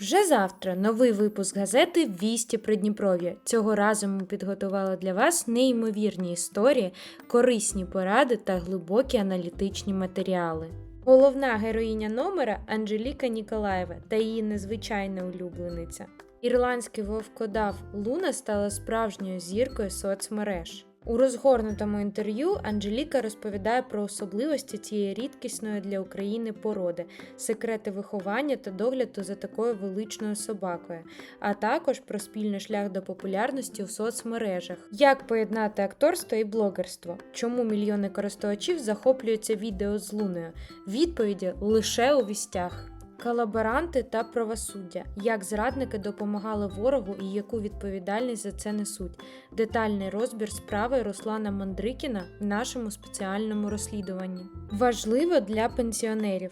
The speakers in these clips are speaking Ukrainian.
Вже завтра новий випуск газети Вісті Придніпров'я. Цього разу ми підготували для вас неймовірні історії, корисні поради та глибокі аналітичні матеріали. Головна героїня номера Анжеліка Ніколаєва та її незвичайна улюблениця. Ірландський вовкодав Луна стала справжньою зіркою соцмереж. У розгорнутому інтерв'ю Анжеліка розповідає про особливості цієї рідкісної для України породи, секрети виховання та догляду за такою величною собакою, а також про спільний шлях до популярності у соцмережах, як поєднати акторство і блогерство, чому мільйони користувачів захоплюються відео з луною. Відповіді лише у вістях. Колаборанти та правосуддя, як зрадники допомагали ворогу і яку відповідальність за це несуть. Детальний розбір справи Руслана Мандрикіна в нашому спеціальному розслідуванні. Важливо для пенсіонерів.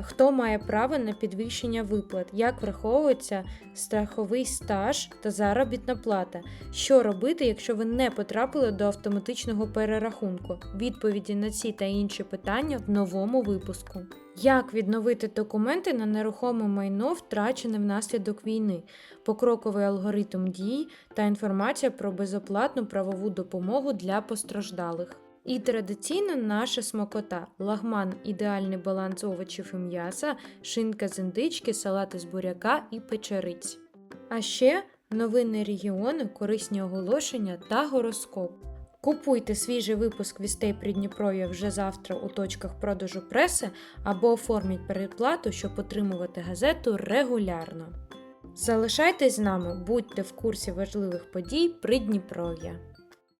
Хто має право на підвищення виплат, як враховується страховий стаж та заробітна плата? Що робити, якщо ви не потрапили до автоматичного перерахунку? Відповіді на ці та інші питання в новому випуску. Як відновити документи на нерухоме майно, втрачене внаслідок війни, покроковий алгоритм дій та інформація про безоплатну правову допомогу для постраждалих. І традиційно наша смакота: лагман, ідеальний баланс овочів і м'яса, шинка з індички, салати з буряка і печериць. А ще новини регіону, корисні оголошення та гороскоп. Купуйте свіжий випуск вістей Придніпров'я вже завтра у точках продажу преси або оформіть передплату, щоб отримувати газету регулярно. Залишайтесь з нами, будьте в курсі важливих подій Придніпров'я.